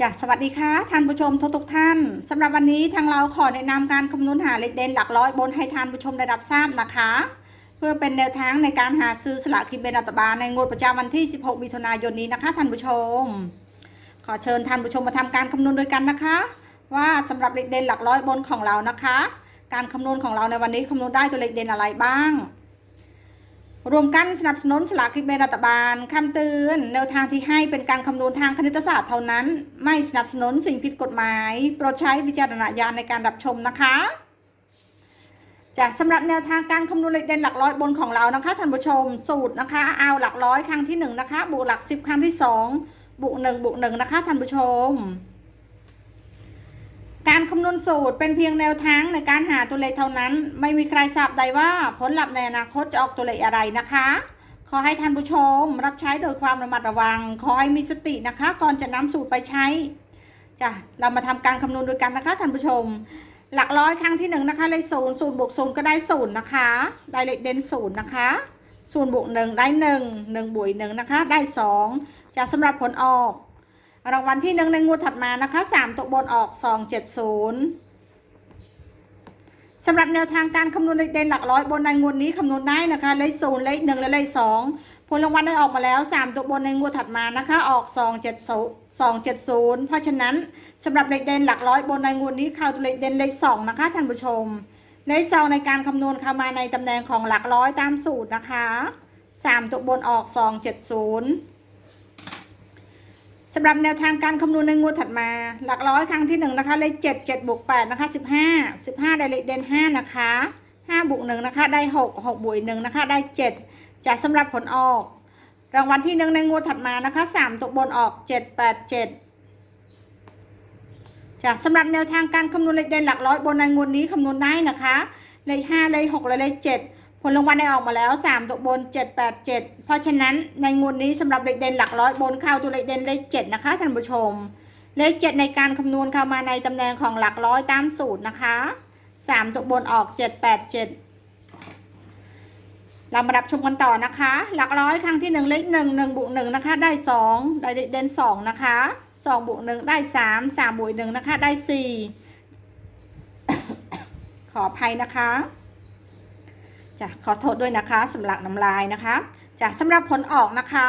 จ้ะสวัสดีค่ะท่านผู้ชมทุกทุกท่านสำหรับวันนี้ทางเราขอแนะนำการคำนวณหาเลขเด่นหลักร้อยบนให้ท่านผู้ชมได้รับทราบนะคะ เพื่อเป็นแนวทางในการหาซื้อสลากกินแบ่งรัฐบาลในงวดประจำวันที่ 16 มิถุนายนนี้นะคะท่านผู้ชม ขอเชิญท่านผู้ชมมาทำการคำนวณด้วยกันนะคะ ว่าสำหรับเลขเด่นหลักร้อยบนของเรานะคะ การคำนวณของเราในวันนี้คำนวณได้ตัวเลขเด่นอะไรบ้าง รวมกันสนับสนุนสลากกินแบ่งรัฐบาลคำเตือนแนวทางที่ให้เป็นการคำนวณทางคณิตศาสตร์เท่านั้น ไม่สนับสนุนสิ่งผิดกฎหมาย โปรดใช้วิจารณญาณในการรับชมนะคะ จากสำหรับแนวทางการคำนวณเลขเด่นหลักร้อยบนของเรานะคะท่านผู้ชมสูตรนะคะเอาหลักร้อยครั้งที่หนึ่งนะคะบวกหลักสิบครั้งที่สองบวกหนึ่งบวกหนึ่งนะคะท่านผู้ชม การคำนวณสูตรเป็นเพียงแนวทางในการหาตัวเลขเท่านั้น ไม่มีใครทราบใดว่าผลลัพธ์ในอนาคตจะออกตัวเลขอะไรนะคะ ขอให้ท่านผู้ชมรับใช้โดยความระมัดระวัง ขอให้มีสตินะคะ ก่อนจะนำสูตรไปใช้จ้ะเรามาทำการคำนวณด้วยกันนะคะท่านผู้ชม หลักร้อยครั้งที่หนึ่งนะคะเลขศูนย์ศูนย์บวกศูนย์ก็ได้ศูนย์นะคะได้เลขเด่นศูนย์นะคะศูนย์บวกหนึ่งได้หนึ่งหนึ่งบวกหนึ่งนะคะ ได้สองจะสำหรับผลออก รางวัลที่หนึ่งในงวดถัดมานะคะสามตัวบนออกสองเจ็ดศูนย์สำหรับแนวทางการคำนวณเลขเด่นหลักร้อยบนในงวดนี้คำนวณได้นะคะเลขศูนย์เลขหนึ่งและเลขสองผลรางวัลได้ออกมาแล้วสามตัวบนในงวดถัดมานะคะ ออกสองเจ็ดสองเจ็ดศูนย์เพราะฉะนั้นสำหรับเลขเด่นหลักร้อยบนในงวดนี้เข้าตัวเลขเด่นเลขสองนะคะท่านผู้ชมเลขสองในการคำนวณเข้ามาในตำแหน่งของหลักร้อยตามสูตรนะคะสามตัวบนออกสองเจ็ดศูนย์ สำหรับแนวทางการคำนวณในงวดถัดมา หลักร้อยครั้งที่หนึ่งนะคะเลขเจ็ดเจ็ดบวกแปดนะคะสิบห้าสิบห้าได้เลขเด่นห้านะคะห้าบวกหนึ่งนะคะได้หกหกบวกหนึ่งนะคะได้เจ็ดจากสำหรับผลออก รางวัลที่หนึ่งในงวดถัดมานะคะสามตัวบนออกเจ็ดแปดเจ็ดจากสำหรับแนวทางการคำนวณเลขเด่นหลักร้อยบนในงวดนี้คำนวณได้นะคะ เลขห้าเลขหกและเลขเจ็ด ผลรางวัลได้ออกมาแล้ว 3 ตัวบน 787 เพราะฉะนั้นในงวดนี้สำหรับเลขเด่นหลักร้อยบนเข้าตัวเลขเด่นเลข7นะคะท่านผู้ชม เลข 7 ในการคำนวณเข้ามาในตำแหน่งของหลักร้อยตามสูตรนะคะ 3 ตัวบนออก 787เรามารับชมกันต่อนะคะ หลักร้อยครั้งที่1เลข1 1บวก1นะคะได้2ได้เลขเด่น2นะคะ2บวก1ได้3 3บวก1นะคะได้4ขออภัยนะคะ จ้ะขอโทษด้วยนะคะสำหรับน้ำลายนะคะจ้ะสำหรับผลออกนะคะ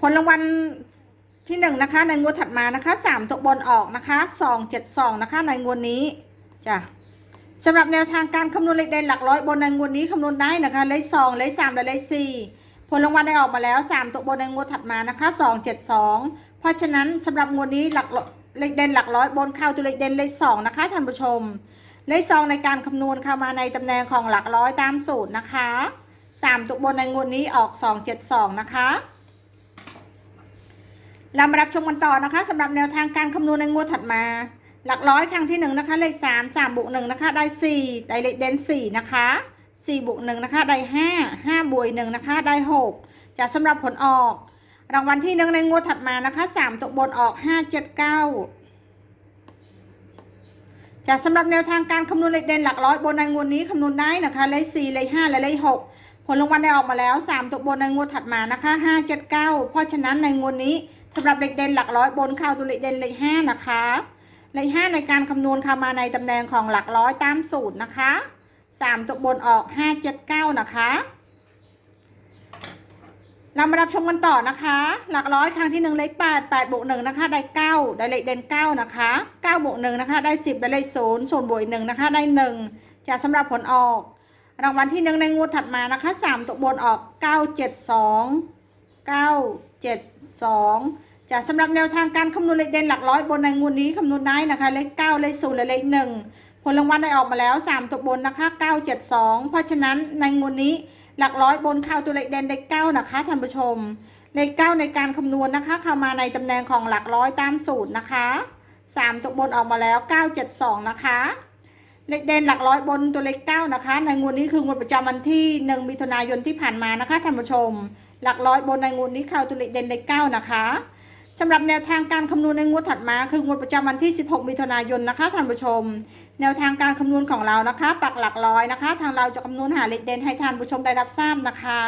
ผลรางวัลที่หนึ่งนะคะ ในงวดถัดมานะคะสามตัวบนออกนะคะสองเจ็ดสองนะคะ ในงวดนี้จ้ะสำหรับแนวทางการคำนวณเลขเด่นหลักร้อยบนในงวดนี้คำนวณได้นะคะ เลขสองเลขสามและเลขสี่ผลรางวัลได้ออกมาแล้วสามตัวบนในงวดถัดมานะคะสองเจ็ดสองเพราะฉะนั้นสำหรับงวดนี้หลักเลขเด่นหลักร้อยบนเข้าตัวเลขเด่นเลขสองนะคะท่านผู้ชม เลขซองในการคำนวณเข้ามาในตำแหน่งของหลักร้อยตามสูตรนะคะสามตัวบนในงวดนี้ออกสองเจ็ดสองนะคะเรามารับชมกันต่อนะคะสำหรับแนวทางการคำนวณในงวดถัดมา หลักร้อยครั้งที่หนึ่งนะคะเลขสามสามบวกหนึ่งนะคะ ได้สี่ได้เลขเด่นสี่นะคะสี่บวกหนึ่งนะคะ ได้ห้าห้าบวกหนึ่งนะคะ ได้หกจะสำหรับผลออก รางวัลที่หนึ่งในงวดถัดมานะคะสามตัวบนออกห้าเจ็ดเก้า จากสำหรับแนวทางการคำนวณเลขเด่นหลักร้อยบนในงวดนี้คำนวณได้นะคะเลขสี่เลขห้าและเลขหกผลรางวัลได้ออกมาแล้วสามตัวบนในงวดถัดมานะคะห้าเจ็ดเก้าเพราะฉะนั้นในงวดนี้สำหรับเลขเด่นหลักร้อยบนเข้าตัวเลขเด่นเลขห้านะคะเลขห้าในการคำนวณเข้ามาในตำแหน่งของหลักร้อยตามสูตรนะคะสามตัวบนออกห้าเจ็ดเก้านะคะ เรามารับชมกันต่อนะคะ หลักร้อยครั้งที่หนึ่งเลขแปดแปดบวกหนึ่งนะคะได้เก้าได้เลขเด่นเก้านะคะเก้าบวกหนึ่งนะคะได้สิบได้เลขศูนย์ส่วนบวกอีกหนึ่งนะคะได้หนึ่งจะสำหรับผลออก รางวัลที่หนึ่งในงวดถัดมานะคะสามตัวบนออกเก้าเจ็ดสองเก้าเจ็ดสองจะสำหรับแนวทางการคำนวณเลขเด่นหลักร้อยบนในงวดนี้คำนวณได้นะคะเลขเก้าเลขศูนย์และเลขหนึ่งผลรางวัลได้ออกมาแล้วสามตัวบนนะคะเก้าเจ็ดสองเพราะฉะนั้นในงวดนี้ หลักร้อยบนเข้าตัวเลขเด่นเลขเก้านะคะท่านผู้ชมเลขเก้าในการคำนวณนะคะเข้ามาในตำแหน่งของหลักร้อยตามสูตรนะคะสามตัวบนออกมาแล้วเก้าเจ็ดสองนะคะเลขเด่นหลักร้อยบนตัวเลขเก้านะคะ ในงวดนี้คืองวดประจำวันที่หนึ่งมิถุนายนที่ผ่านมานะคะท่านผู้ชม หลักร้อยบนในงวดนี้เข้าตัวเลขเด่นเลขเก้านะคะสำหรับแนวทางการคำนวณในงวดถัดมาคืองวดประจำวันที่ 16 มิถุนายนนะคะท่านผู้ชม แนวทางการคำนวณของเรานะคะ ปักหลักร้อยนะคะ ทางเราจะคำนวณหาเลขเด่นให้ท่านผู้ชมได้รับทราบนะคะ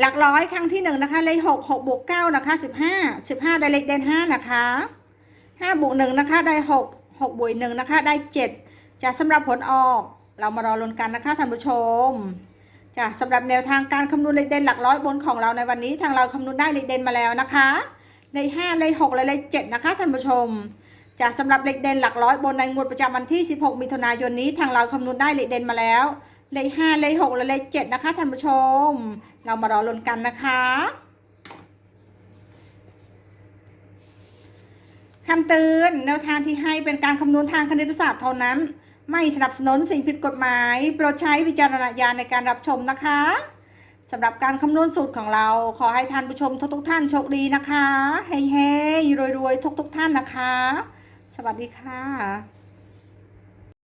หลักร้อยครั้งที่หนึ่งนะคะ เลขหกหกบวกเก้านะคะสิบห้าสิบห้าได้เลขเด่นห้านะคะห้าบวกหนึ่งนะคะ ได้หกหกบวกหนึ่งนะคะ ได้เจ็ดจะสำหรับผลออก เรามารอลุ้นกันนะคะท่านผู้ชมจะสำหรับแนวทางการคำนวณเลขเด่นหลักร้อยบนของเราในวันนี้ ทางเราคำนวณได้เลขเด่นมาแล้วนะคะ เลขห้าเลขหกและเลขเจ็ดนะคะท่านผู้ชม จะสำหรับเลขเด่นหลักร้อยบนในงวดประจำวันที่ 16 มิถุนายนนี้ทางเราคำนวณได้เลขเด่นมาแล้ว เลขห้าเลขหกและเลขเจ็ดนะคะท่านผู้ชม เรามารอลุ้นกันนะคะคำเตือนแนวทางที่ให้เป็นการคำนวณทางคณิตศาสตร์เท่านั้น ไม่สนับสนุนสิ่งผิดกฎหมาย โปรดใช้วิจารณญาณในการรับชมนะคะสำหรับการคำนวณสูตรของเรา ขอให้ท่านผู้ชมทุกๆท่านโชคดีนะคะเฮ้ยๆรวยๆทุกๆท่านนะคะ สวัสดีค่ะ